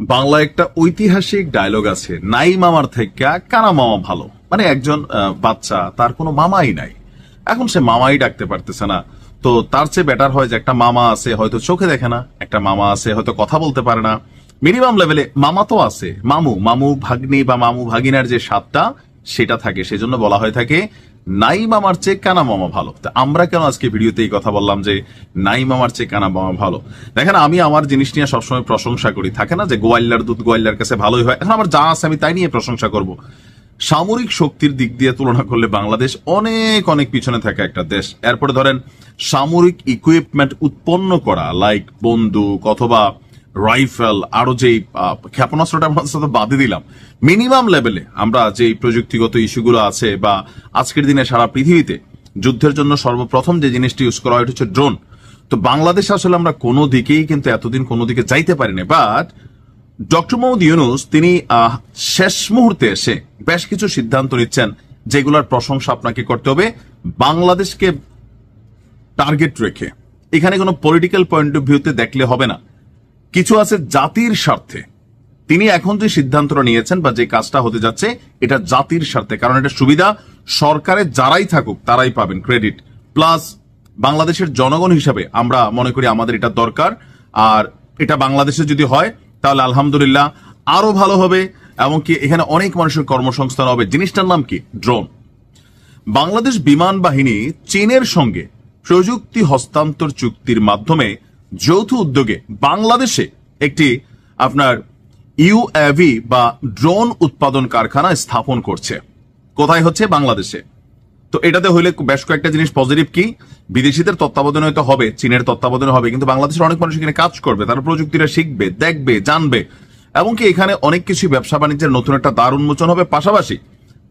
বাংলা একটা ঐতিহাসিক ডায়লগ আছে, নাই মামার থেকে কানা মামা ভালো। মানে একজন বাচ্চা, তার কোনো মামাই নাই। এখন সে মামাই ডাকতে পারতেছে না। তো তার চেয়ে বেটার হয় যে একটা মামা আছে, হয়তো চোখে দেখে না, একটা মামা আছে, হয়তো কথা বলতে পারে না। মিনিমাম লেভেলে মামা তো আছে, মামু মামু ভাগ্নি বা মামু ভাগিনার যে স্বাদটা, সেটা থাকে। সেজন্য বলা হয়ে থাকে নাই মামার চেয়ে কানা মামা ভালো। তা আমরা কেন আজকে ভিডিওতে এই কথা বললাম যে নাই মামার চেয়ে কানা মামা ভালো? দেখেন, আমি আমার জিনিস নিয়ে সবসময় প্রশংসা করি। থাকে না যে গোয়াল্লার দুধ গোয়াল্লার কাছে ভালোই হয়? এখন আমার যা আছে আমি তাই নিয়ে প্রশংসা করব। সামরিক শক্তির দিক দিয়ে তুলনা করলে বাংলাদেশ অনেক অনেক পিছনে থাকে একটা দেশ। এরপরে ধরেন, সামরিক ইকুইপমেন্ট উৎপন্ন করা লাইক বন্দুক অথবা রাইফেল, আরও যে ক্ষেপণাস্ত্রটা আমরা তো বাদে দিলাম, মিনিমাম লেভেলে আমরা যে প্রযুক্তিগত ইস্যুগুলো আছে বা আজকের দিনে সারা পৃথিবীতে যুদ্ধের জন্য সর্বপ্রথম যে জিনিসটি ইউজ করা হয় হচ্ছে ড্রোন। তো বাংলাদেশ আসলে আমরা কোনো দিকেই কিন্তু এতদিন কোনো দিকে যাইতে পারিনি, বাট ডক্টর মোহাম্মদ ইউনুস, তিনি শেষ মুহূর্তে এসে বেশ কিছু সিদ্ধান্ত নিচ্ছেন যেগুলোর প্রশংসা আপনাকে করতে হবে। বাংলাদেশকে টার্গেট রেখে। এখানে কোনো পলিটিক্যাল পয়েন্ট অফ ভিউতে দেখলে হবে না। কিছু আছে জাতির স্বার্থে। তিনি এখন যে সিদ্ধান্তটা নিয়েছেন বা যে কাজটা হতে যাচ্ছে, এটা জাতির স্বার্থে। কারণ এটা সুবিধা সরকারে যারাই থাকুক, তারাই পাবেন ক্রেডিট। প্লাস বাংলাদেশের জনগণ হিসাবে আমরা মনে করি আমাদের এটা দরকার। আর এটা বাংলাদেশে যদি হয়, তাহলে আলহামদুলিল্লাহ আরও ভালো হবে। এমনকি এখানে অনেক মানুষের কর্মসংস্থান হবে। জিনিসটার নাম কি? ড্রোন। বাংলাদেশ বিমান বাহিনী চীনের সঙ্গে প্রযুক্তি হস্তান্তর চুক্তির মাধ্যমে যৌথ উদ্যোগে বাংলাদেশে একটি আপনার ইউএভি বা ড্রোন উৎপাদন কারখানা স্থাপন করছে। কোথায় হচ্ছে? বাংলাদেশে। তো এটাতে হইলে বেশ কয়েকটা জিনিস পজিটিভ কি? বিদেশিদের তত্ত্বাবধানে হয়তো হবে, চীনের তত্ত্বাবধানে হবে, কিন্তু বাংলাদেশের অনেক মানুষ এখানে কাজ করবে, তারা প্রযুক্তিটা শিখবে, দেখবে, জানবে। এমনকি এখানে অনেক কিছু ব্যবসা বাণিজ্যের নতুন একটা দ্বার উন্মোচন হবে। পাশাপাশি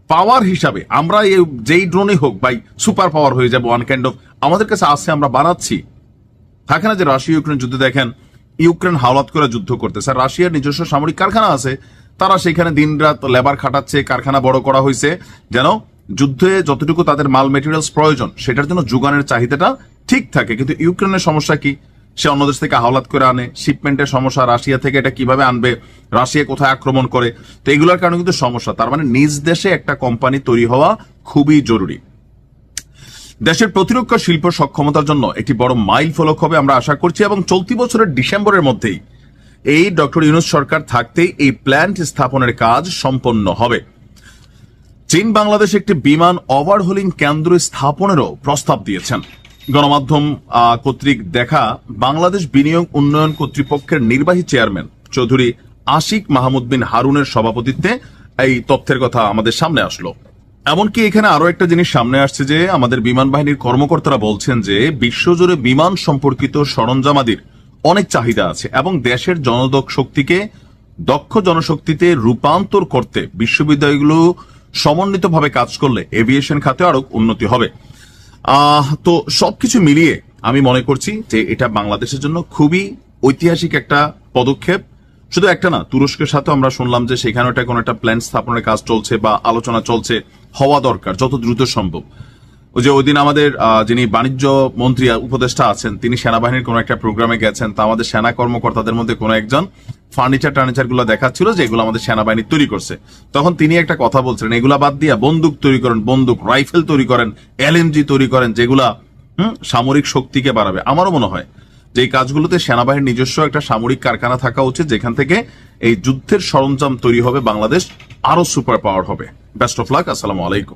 পাওয়ার হিসাবে আমরা যেই ড্রোনই হোক বাই সুপার পাওয়ার হয়ে যাব ওয়ান কাইন্ড অফ আমাদের কাছে আছে, আমরা বানাচ্ছি। থাকে না যে রাশিয়া ইউক্রেন যুদ্ধ দেখেন, ইউক্রেন হাওলাত করে যুদ্ধ করতেছে। আর রাশিয়ার নিজস্ব সামরিক কারখানা আছে, তারা সেখানে দিনরাত লেবার খাটাচ্ছে, কারখানা বড় করা হয়েছে। যেন যুদ্ধে যতটুকু তাদের মাল মেটেরিয়ালস প্রয়োজন, সেটার জন্য যোগানের চাহিদাটা ঠিক থাকে। কিন্তু ইউক্রেনের সমস্যা কি? সে অন্য দেশ থেকে হাওলাত করে আনে শিপমেন্টের সমস্যা রাশিয়া থেকে এটা কীভাবে আনবে, রাশিয়া কোথায় আক্রমণ করে? তো এগুলোর কারণে কিন্তু সমস্যা। তার মানে নিজ দেশে একটা কোম্পানি তৈরি হওয়া খুবই জরুরি। দেশের প্রতিরক্ষা শিল্প সক্ষমতার জন্য একটি বড় মাইল ফলক হবে আমরা আশা করছি এবং চলতি বছরের ডিসেম্বরের মধ্যেই এই ডক্টর ইউনুস সরকার থাকতেই এই প্ল্যান্ট স্থাপনের কাজ সম্পন্ন হবে। চীন বাংলাদেশ একটি বিমান ওভারহোলিং কেন্দ্র স্থাপনেরও প্রস্তাব দিয়েছেন। গণমাধ্যম কর্তৃক দেখা বাংলাদেশ বিনিয়োগ উন্নয়ন কর্তৃপক্ষের নির্বাহী চেয়ারম্যান চৌধুরী আশিক মাহমুদ বিন হারুনের সভাপতিত্বে এই তথ্যের কথা আমাদের সামনে আসলো। এমনকি এখানে আরও একটা জিনিস সামনে আসছে যে আমাদের বিমান বাহিনীর কর্মকর্তারা বলছেন যে বিশ্বজুড়ে বিমান সম্পর্কিত সরঞ্জামাদির অনেক চাহিদা আছে এবং দেশের জনদক শক্তিকে দক্ষ জনশক্তিতে রূপান্তর করতে বিশ্ববিদ্যালয়গুলো সমন্বিতভাবে কাজ করলে এভিয়েশন খাতে আরও উন্নতি হবে। আহ, তো সবকিছু মিলিয়ে আমি মনে করছি যে এটা বাংলাদেশের জন্য খুবই ঐতিহাসিক একটা পদক্ষেপ। শুধু একটা না তুরস্কের সাথে আমরা শুনলাম যে সেখানে কোনো একটা প্ল্যান স্থাপনের কাজ চলছে বা আলোচনা চলছে। হওয়া দরকার যত দ্রুত সম্ভব। ওই যে ওই দিন আমাদের যিনি বাণিজ্য মন্ত্রী উপদেষ্টা আছেন তিনি সেনাবাহিনীর কোনো একটা প্রোগ্রামে গেছেন তা আমাদের সেনা কর্মকর্তাদের মধ্যে কোনো একজন ফার্নিচার টার্নিচারগুলো দেখাচ্ছিল যে এগুলো আমাদের সেনাবাহিনী তৈরি করছে। তখন তিনি একটা কথা বলছিলেন এগুলা বাদ দিয়া বন্দুক তৈরি করেন বন্দুক রাইফেল তৈরি করেন এলএমজি তৈরি করেন যেগুলা হুম, সামরিক শক্তিকে বাড়াবে। আমারও মনে হয় যে এই কাজগুলোতে সেনাবাহিনীর নিজস্ব একটা সামরিক কারখানা থাকা উচিত যেখান থেকে এই যুদ্ধের সরঞ্জাম তৈরি হবে বাংলাদেশ আরও সুপার পাওয়ার হবে। বেস্ট অফ লাক আসসালামু আলাইকুম